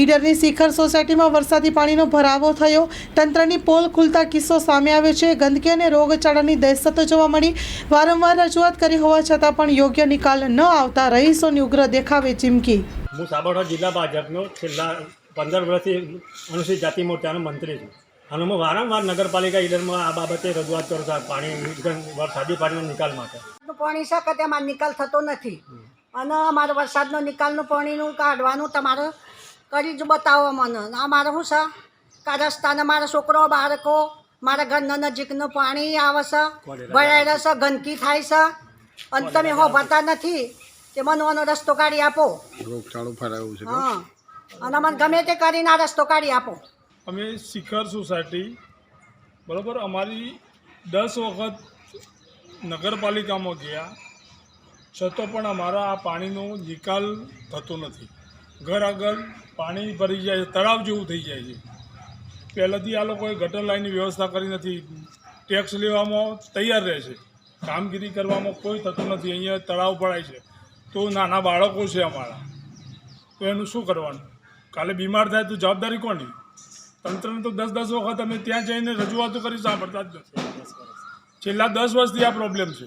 ઈડરની શિખર સોસાયટીમાં વરસાદી પાણીનો ભરાવો થયો. તંત્રની પોલ ખુલતા કિસ્સો સામે આવ્યો છે. ગંદકી અને રોગચાળાની દહેશતો જોવા મળી. વારંવાર રજૂઆત કરી હોવા છતાં પણ યોગ્ય નિકાલ ન આવતા રહીશોની ઉગ્ર દેખાવે ચીમકી. હું સાબરકાંઠા જિલ્લા ભાજપનો છેલ્લા પંદર વર્ષથી અનુસૂચિત જાતિ મોરચાનો મંત્રી છું. અને હું વારંવાર નગરપાલિકા ઈડરમાં આ બાબતે રજૂઆત કરું છું પાણી વરસાદી પાણીનો નિકાલ માટે. પાણી શકે તેમાં નિકાલ થતો નથી. અને અમારે વરસાદનો નિકાલનું પાણીનું કાઢવાનું તમારે કરી જ બતાવો મને. આ મારે શું છે? કે આ રસ્તાને મારા છોકરો બાળકો મારા ઘરના નજીકનું પાણી આવે છે ભરાયેલા છે ગંદકી થાય છે. અને તમે હોભાતા નથી તે મને આનો રસ્તો કાઢી આપો. રોગચાળો ફેલાયું છે હા. અને મને ગમે તે કરીને આ રસ્તો કાઢી આપો. અમે શિખર સોસાયટી બરાબર અમારી દસ વખત નગરપાલિકામાં ગયા. છતાં પણ અમારા આ પાણીનો નિકાલ થતો નથી. ઘર આગળ પાણી ભરી જાય છે, તળાવ જેવું થઈ જાય છે. પહેલાંથી આ લોકોએ ગટર લાઈનની વ્યવસ્થા કરી નથી. ટેક્સ લેવામાં તૈયાર રહે છે. કામગીરી કરવામાં કોઈ થતું નથી. અહીંયા તળાવ ભરાય છે. તો નાના બાળકો છે અમારા. તો એનું શું કરવાનું? કાલે બીમાર થાય તો જવાબદારી કોની? તંત્રને તો દસ દસ વખત અમે ત્યાં જઈને રજૂઆતો કરી સાંભળતા જ નથી. છેલ્લા દસ વર્ષથી આ પ્રોબ્લેમ છે.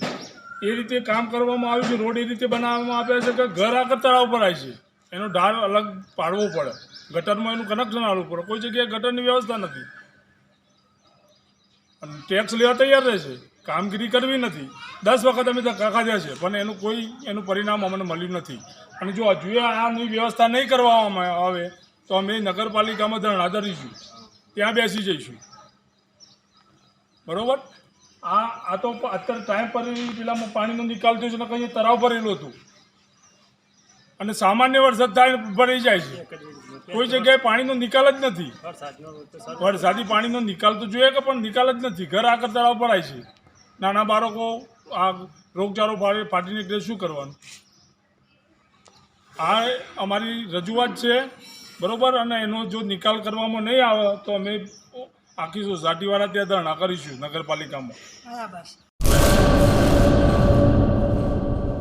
એ રીતે કામ કરવામાં આવ્યું છે, રોડ એ રીતે બનાવવામાં આવ્યા છે કે ઘર આગળ તળાવ ભરાય છે? એનો ઢાળ અલગ પાડવો પડે. ગટરમાં એનું કનેક્શન આવવું પડે. કોઈ જગ્યાએ ગટરની વ્યવસ્થા નથી. અને ટેક્સ લેવા તૈયાર રહે છે. કામગીરી કરવી નથી. દસ વખત અમે તો ખાધ્યા છે. પણ એનું કોઈ, એનું પરિણામ અમને મળ્યું નથી. અને જો હજુ આની વ્યવસ્થા નહીં કરવામાં આવે, તો અમે નગરપાલિકામાં ધરણા ધરીશું. ત્યાં બેસી જઈશું. બરાબર? આ આ તો અત્યારે ટાઈમ પર પેલામાં પાણીનો નિકાલ થયો છે ને કંઈ તરાવ ભરેલું હતું. અને સામાન્ય વરસાદ થાય ભરાઈ જાય છે. કોઈ જગ્યાએ પાણીનો નિકાલ જ નથી. વરસાદી પાણીનો નિકાલ તો જોઈએ કે પણ નિકાલ જ નથી. ઘર આગળ તળાવ ભરાય છે. નાના બાળકો આ રોગચાળો ફાટી નીકળે શું કરવાનું? આ અમારી રજૂઆત છે, બરોબર? અને એનો જો નિકાલ કરવામાં નહીં આવે તો અમે આખી સોસાયટીવાળા ત્યાં ધરણા કરીશું નગરપાલિકામાં. બરાબર